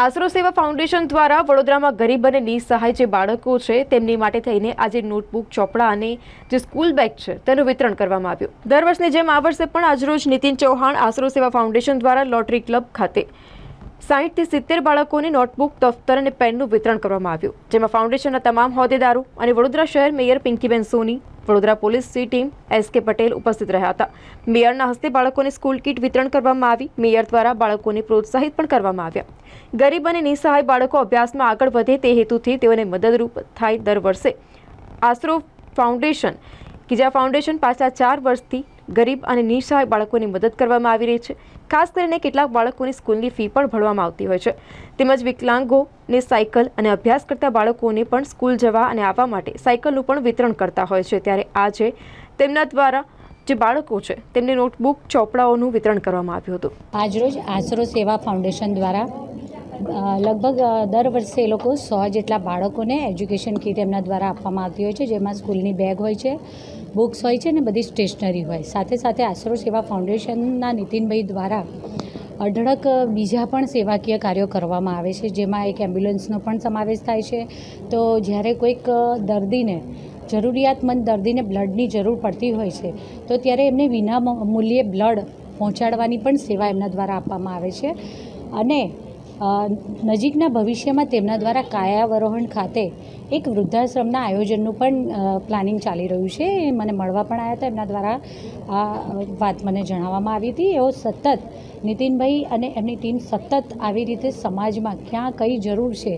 આશરો સેવા ફાઉન્ડેશન દ્વારા વડોદરામાં ગરીબ અને નિસહાય જે બાળકો છે, તેમની માટે થઈને આજે નોટબુક, ચોપડા અને જે સ્કૂલ બેગ છે, તેનું વિતરણ કરવામાં આવ્યું. દર વર્ષની જેમ આ વર્ષે પણ આજરોજ નીતિન ચૌહાણ આશરો સેવા ફાઉન્ડેશન દ્વારા લોટરી ક્લબ ખાતે સાહીઠથી સિત્તેર બાળકોને નોટબુક, દફતર અને પેનનું વિતરણ કરવામાં આવ્યું. જેમાં ફાઉન્ડેશનના તમામ હોદ્દેદારો અને વડોદરા શહેર મેયર પિંકીબેન સોની વડોદરા પોલીસની ટીમ એસ કે પટેલ ઉપસ્થિત રહ્યા હતા. મેયરના હસ્તે બાળકોને સ્કૂલ કીટ વિતરણ કરવામાં આવી. મેયર દ્વારા બાળકોને પ્રોત્સાહિત પણ કરવામાં આવ્યા. ગરીબ અને નિસહાય બાળકો અભ્યાસમાં આગળ વધે તે હેતુથી તેઓને મદદરૂપ થાય દર વર્ષે. આશરો ફાઉન્ડેશન કે જે આ ફાઉન્ડેશન પાછલા ચાર વર્ષથી ગરીબ અને નિસહાય બાળકોની મદદ કરવામાં આવી રહી છે. ખાસ કરીને કેટલાક બાળકોની સ્કૂલની ફી પણ ભરવામાં આવતી હોય છે. તેમજ વિકલાંગોને સાયકલ અને અભ્યાસ કરતા બાળકોને પણ સ્કૂલ જવા અને આવવા માટે સાયકલનું પણ વિતરણ કરતા હોય છે. ત્યારે આજે તેમના દ્વારા જે બાળકો છે, તેમને નોટબુક, ચોપડાઓનું વિતરણ કરવામાં આવ્યું હતું. આજરોજ આશરો સેવા ફાઉન્ડેશન દ્વારા લગભગ દર વર્ષે એ લોકો સો જેટલા બાળકોને એજ્યુકેશન કીટ એમના દ્વારા આપવામાં આવતી હોય છે, જેમાં સ્કૂલની બેગ હોય છે, બુક્સ હોય છે ને બધી સ્ટેશનરી હોય. સાથે સાથે આશરો સેવા ફાઉન્ડેશનના નીતિનભાઈ દ્વારા અઢળક બીજા પણ સેવાકીય કાર્યો કરવામાં આવે છે, જેમાં એક એમ્બ્યુલન્સનો પણ સમાવેશ થાય છે. તો જ્યારે કોઈક દર્દીને, જરૂરિયાતમંદ દર્દીને બ્લડની જરૂર પડતી હોય છે, તો ત્યારે એમને વિના મૂલ્યે બ્લડ પહોંચાડવાની પણ સેવા એમના દ્વારા આપવામાં આવે છે. અને નજીકના ભવિષ્યમાં તેમના દ્વારા કાયાવરોહણ ખાતે એક વૃદ્ધાશ્રમના આયોજનનું પણ પ્લાનિંગ ચાલી રહ્યું છે. એ મને મળવા પણ આવ્યા હતા. એમના દ્વારા આ વાત મને જણાવવામાં આવી હતી. એઓ સતત, નીતિનભાઈ અને એમની ટીમ સતત આવી રીતે સમાજમાં ક્યાં કઈ જરૂર છે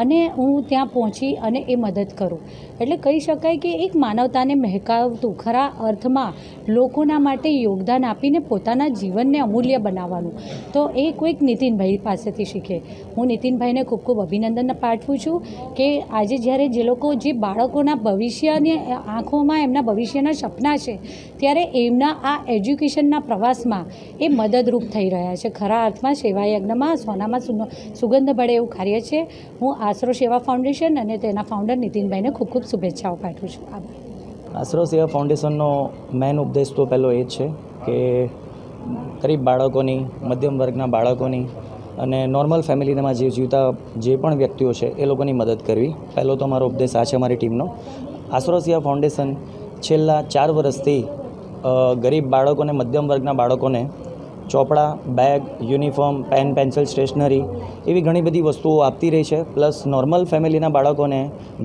અને હું ત્યાં પહોંચી અને એ મદદ કરું. એટલે કહી શકાય કે એક માનવતાને મહેકાવતું, ખરા અર્થમાં લોકોના માટે યોગદાન આપીને પોતાના જીવનને અમૂલ્ય બનાવવાનું. તો એ કોઈક નીતિનભાઈ પાસેથી શીખે હું નીતિનભાઈને ખૂબ ખૂબ અભિનંદન પાઠવું છું કે આજે જ્યારે જે લોકો જે બાળકોના ભવિષ્યની આંખોમાં એમના ભવિષ્યના સપના છે, ત્યારે એમના આ એજ્યુકેશનના પ્રવાસમાં એ મદદરૂપ થઈ રહ્યા છે. ખરા અર્થમાં સેવા યજ્ઞમાં સોનામાં સુગંધ ભળે એવું કાર્ય છે. હું આશરો સેવા ફાઉન્ડેશન અને તેના ફાઉન્ડર નીતિનભાઈને ખૂબ ખૂબ શુભેચ્છાઓ પાઠવું છું. આભાર. આશરો સેવા ફાઉન્ડેશનનો મેન ઉપદેશ તો પહેલો એ જ છે કે ગરીબ બાળકોની, મધ્યમ વર્ગના બાળકોની અને નોર્મલ ફેમિલીમાં જે જીવતા જે પણ વ્યક્તિઓ છે, એ લોકોની મદદ કરવી. પહેલો તો મારો ઉપદેશ આ છે અમારી ટીમનો. આસરોસિયા ફાઉન્ડેશન છેલ્લા ચાર વર્ષથી ગરીબ બાળકોને, મધ્યમ વર્ગના બાળકોને ચોપડા, bag, uniform, pen, pencil, stationery એવી ઘણી બધી વસ્તુઓ આપતી રહી છે. પ્લસ નોર્મલ ફેમિલીના બાળકોને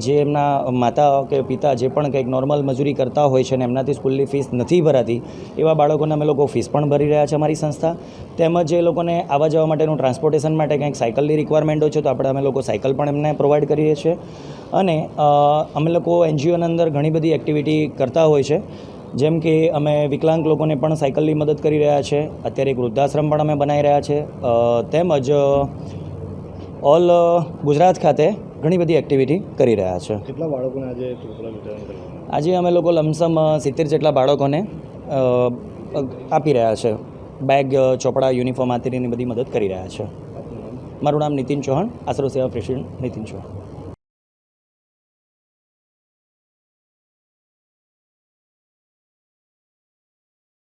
જે એમના માતા કે પિતા જે પણ કંઈક નોર્મલ મજૂરી કરતા હોય છે ને એમનાથી સ્કૂલની ફીસ નથી ભરાતી, એવા બાળકોને અમે લોકો ફીસ પણ ભરી રહ્યા છે અમારી સંસ્થા. તેમજ એ લોકોને આવવા જવા માટેનું ટ્રાન્સપોર્ટેશન માટે કંઈક સાયકલની રિક્વાયરમેન્ટ હોય છે તો આપણે અમે લોકો સાયકલ પણ એમને પ્રોવાઈડ કરીએ છીએ. અને અમે લોકો એનજીઓના અંદર ઘણી બધી એક્ટિવિટી કરતા હોય છે. જેમ કે અમે વિકલાંગ લોકોને પણ સાયકલની મદદ કરી રહ્યા છે. અત્યારે એક વૃદ્ધાશ્રમ પણ અમે બનાવી રહ્યા છે. તેમજ ઓલ ગુજરાત ખાતે ઘણી બધી એક્ટિવિટી કરી રહ્યા છે. કેટલા બાળકોને આજે આજે અમે લોકો લમસમ સિત્તેર જેટલા બાળકોને આપી રહ્યા છે. બેગ ચોપડા યુનિફોર્મ આતેરીની બધી મદદ કરી રહ્યા છે. મારું નામ નીતિન ચૌહાણ આશરો સેવા પ્રેસિડેન્ટ નીતિન ચૌહાણ.